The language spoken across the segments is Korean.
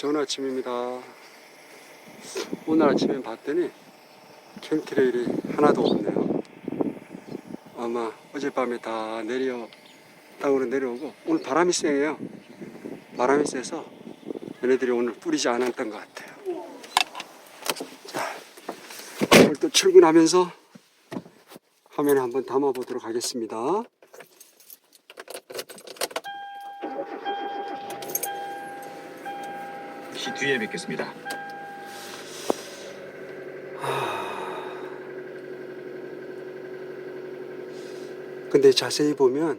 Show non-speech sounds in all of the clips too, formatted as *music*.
좋은 아침입니다. 오늘 아침에 봤더니 캠트레일이 하나도 없네요. 아마 어젯밤에 다 내려 땅으로 내려오고 오늘 바람이 세요. 바람이 세서 얘네들이 오늘 뿌리지 않았던 것 같아요. 자, 오늘 또 출근하면서 화면에 한번 담아 보도록 하겠습니다. 시 뒤에 뵙겠습니다. 근데 자세히 보면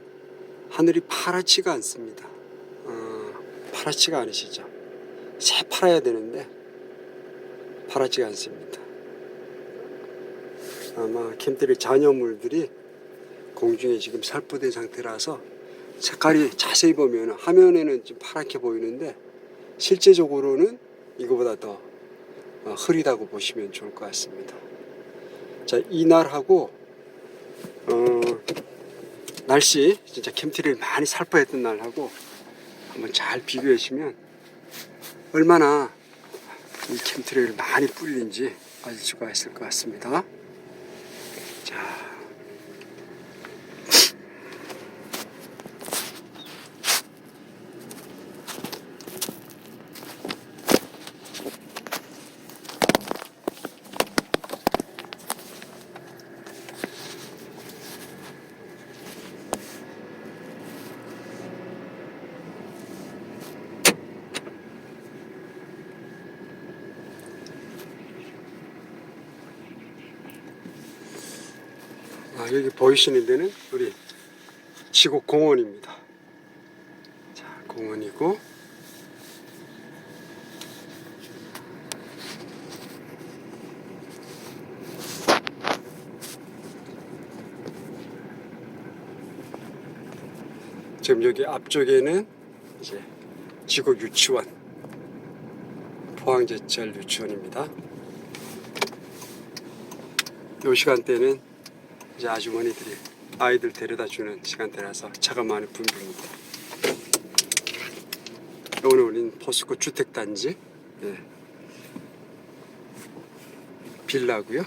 하늘이 파랗지가 않습니다. 어, 파랗지가 않으시죠? 새파라야 되는데 파랗지가 않습니다. 아마 캠들의 잔여물들이 공중에 지금 살포된 상태라서 색깔이 자세히 보면 화면에는 좀 파랗게 보이는데 실제적으로는 이거보다 더 어, 흐리다고 보시면 좋을 것 같습니다. 자, 이날하고 어, 날씨 진짜 캠트를 많이 살포했던 날하고 한번 잘 비교해 주시면 얼마나 이 캠트를 많이 뿌리는지 알 수가 있을 것 같습니다. 자. 아, 여기 보이시는 데는 우리 지곡 공원입니다. 자, 공원이고 지금 여기 앞쪽에는 이제 지곡 유치원 포항제철 유치원입니다. 이 시간대는 이제 아주머니들이 아이들 데려다 주는 시간대라서 차가 많이 붐빕니다. 오늘 우린 포스코 주택단지 예. 빌라고요.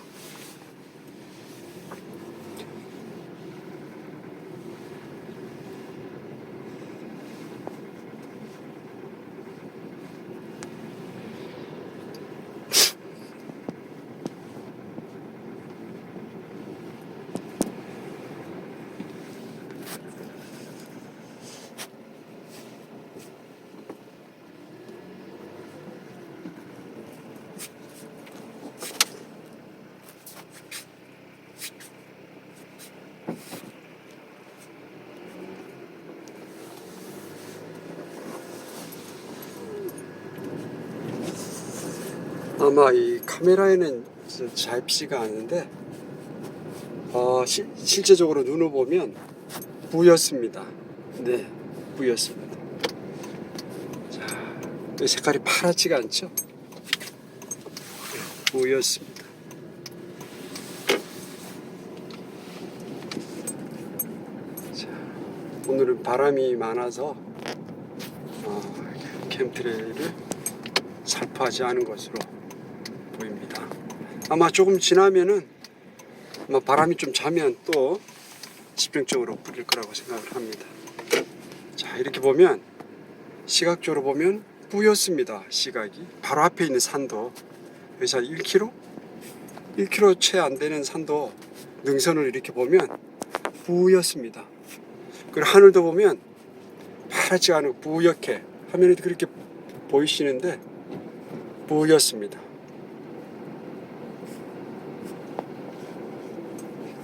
아마 이 카메라에는 잘 잡히지가 않은데 어, 시- 실제적으로 눈을 보면 뿌였습니다. 네, 뿌였습니다. 자, 이 색깔이 파랗지가 않죠? 뿌였습니다. 자, 오늘은 바람이 많아서 어, 캠트레이를 살포하지 않은 것으로. 아마 조금 지나면은 아마 바람이 좀 자면 또 집중적으로 뿌릴 거라고 생각을 합니다. 자 이렇게 보면 시각적으로 보면 뿌였습니다. 시각이 바로 앞에 있는 산도 여기서 1km, 1km 채 안 되는 산도 능선을 이렇게 보면 뿌였습니다. 그리고 하늘도 보면 파랗지 않고 뿌옇게 화면에도 그렇게 보이시는데 뿌였습니다.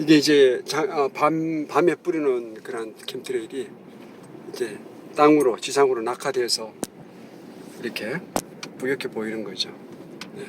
이게 이제 자- 어, 밤 밤에 뿌리는 그런 캠트레일이 이제 땅으로 지상으로 낙하돼서 이렇게 뿌옇게 보이는 거죠. 네.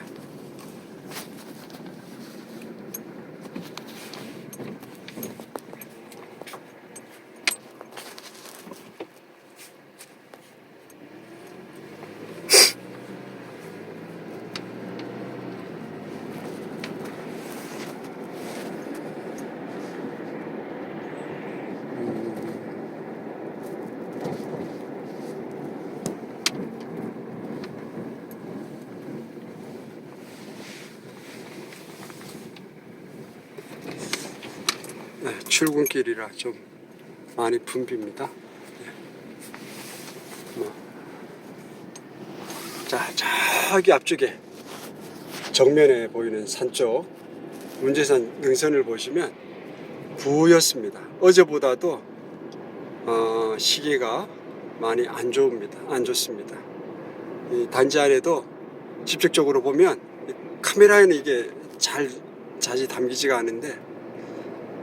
출근길이라 좀 많이 붐빕니다. 예. 뭐. 자, 저기 앞쪽에 정면에 보이는 산 쪽 문제산 능선을 보시면 부였습니다. 어제보다도 어, 시계가 많이 안 좋습니다. 안 좋습니다. 이 단지 안에도 직접적으로 보면 이 카메라에는 이게 잘 자지 담기지가 않은데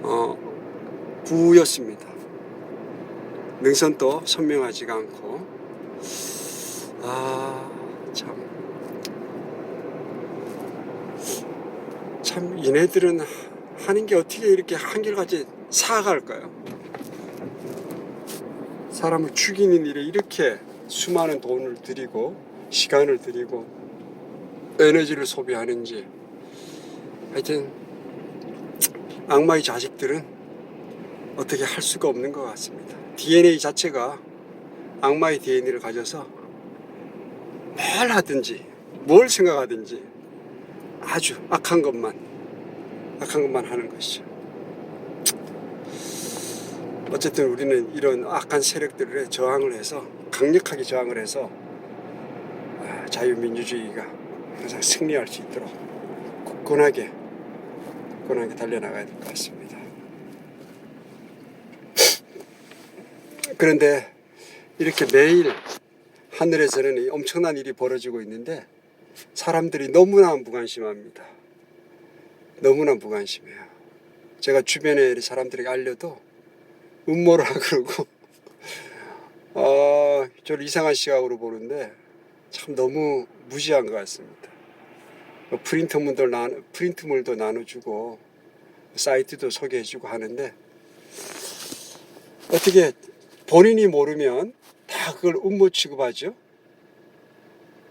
어, 부였습니다. 능선도 선명하지가 않고 아 참 참 얘네들은 하는 게 어떻게 이렇게 한결같이 사갈까요? 사람을 죽이는 일에 이렇게 수많은 돈을 들이고 시간을 들이고 에너지를 소비하는지 하여튼 악마의 자식들은 어떻게 할 수가 없는 것 같습니다. DNA 자체가 악마의 DNA를 가져서 뭘 하든지 뭘 생각하든지 아주 악한 것만 악한 것만 하는 것이죠. 어쨌든 우리는 이런 악한 세력들에 저항을 해서 강력하게 저항을 해서 아, 자유민주주의가 항상 승리할 수 있도록 굳건하게 굳건하게 달려나가야 될 것 같습니다. 그런데 이렇게 매일 하늘에서는 이 엄청난 일이 벌어지고 있는데 사람들이 너무나 무관심합니다. 너무나 무관심해요. 제가 주변에 사람들에게 알려도 음모라 그러고 어, *laughs* 저를 이상한 시각으로 보는데 참 너무 무시한 것 같습니다. 뭐 프린트물도 나 프린트물도 나눠주고 사이트도 소개해주고 하는데 어떻게 본인이 모르면 다 그걸 음모 취급하죠.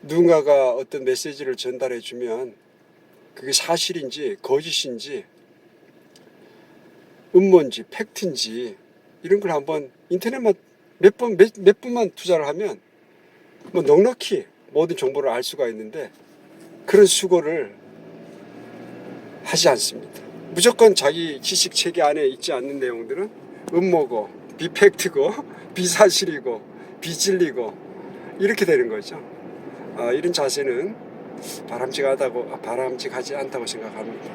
누군가가 어떤 메시지를 전달해 주면 그게 사실인지 거짓인지 음모인지 팩트인지 이런 걸 한번 인터넷만 몇 번, 몇, 몇 분만 투자를 하면 뭐 넉넉히 모든 정보를 알 수가 있는데 그런 수고를 하지 않습니다. 무조건 자기 지식 체계 안에 있지 않는 내용들은 음모고, 비팩트고, 비사실이고, 비진리고, 이렇게 되는 거죠. 아, 이런 자세는 바람직하다고, 바람직하지 않다고 생각합니다.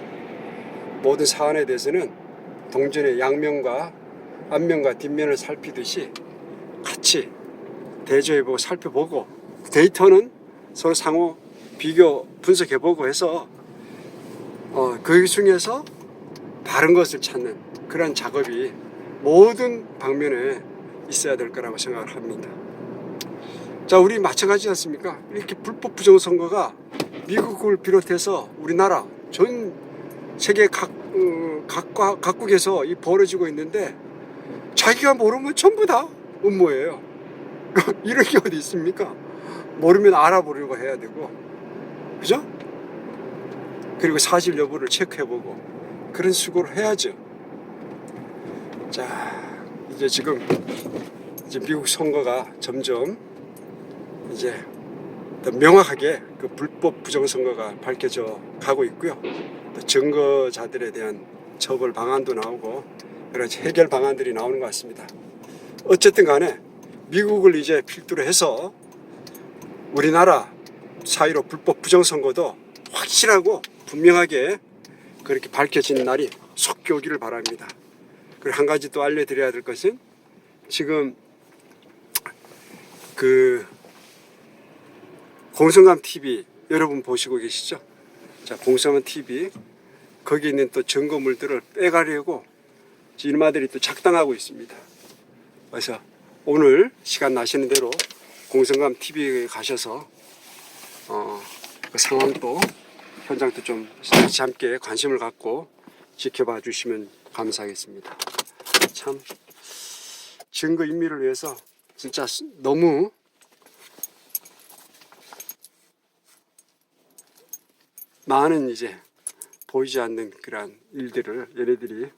모든 사안에 대해서는 동전의 양면과 앞면과 뒷면을 살피듯이 같이 대조해보고 살펴보고 데이터는 서로 상호 비교 분석해보고 해서 어, 그 중에서 바른 것을 찾는 그런 작업이 모든 방면에 있어야 될 거라고 생각을 합니다. 자, 우리 마찬가지지 않습니까? 이렇게 불법 부정 선거가 미국을 비롯해서 우리나라 전 세계 각, 어, 각과, 각국에서 이 벌어지고 있는데 자기가 모르면 전부 다 음모예요. *laughs* 이런 게 어디 있습니까? 모르면 알아보려고 해야 되고, 그죠? 그리고 사실 여부를 체크해보고 그런 수고를 해야죠. 자, 이제 지금 이제 미국 선거가 점점 이제 더 명확하게 그 불법 부정 선거가 밝혀져 가고 있고요. 또 증거자들에 대한 처벌 방안도 나오고 여러 가지 해결 방안들이 나오는 것 같습니다. 어쨌든 간에 미국을 이제 필두로 해서 우리나라 사이로 불법 부정 선거도 확실하고 분명하게 그렇게 밝혀지는 날이 속히 오기를 바랍니다. 그리고 한 가지 또 알려드려야 될 것은 지금 그 공성감 TV 여러분 보시고 계시죠? 자, 공성감 TV 거기 있는 또 증거물들을 빼가려고 일마들이 또 작당하고 있습니다. 그래서 오늘 시간 나시는 대로 공성감 TV에 가셔서 어, 그 상황도 현장도 좀 같이 함께 관심을 갖고 지켜봐 주시면 감사하겠습니다. 참 증거 인멸을 위해서 진짜 너무 많은 이제 보이지 않는 그러한 일들을 얘네들이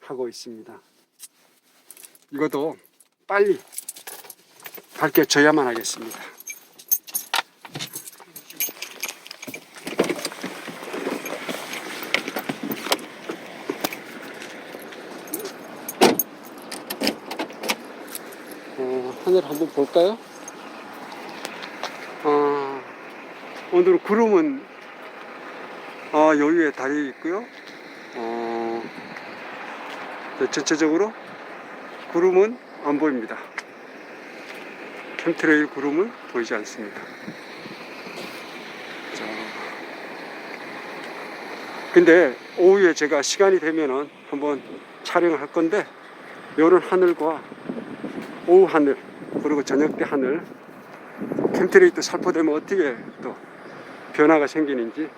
하고 있습니다. 이것도 빨리 밝혀져야만 하겠습니다. 하늘을 한번 볼까요? 아, 오늘 구름은 아, 여유에 달려 있고요. 어, 네, 전체적으로 구름은 안 보입니다. 캠트레일 구름은 보이지 않습니다. 자, 근데 오후에 제가 시간이 되면은 한번 촬영을 할 건데 요런 하늘과 오후 하늘 그리고 저녁 때 하늘 캠트레이 또 살포되면 어떻게 또 변화가 생기는지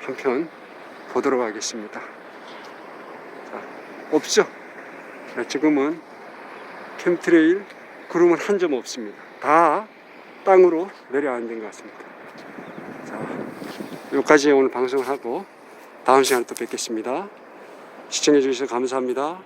한편 보도록 하겠습니다. 자, 없죠? 네, 지금은 캠트레일 구름은 한 점 없습니다. 다 땅으로 내려앉은 것 같습니다. 자, 여기까지 오늘 방송을 하고 다음 시간에 또 뵙겠습니다. 시청해 주셔서 감사합니다.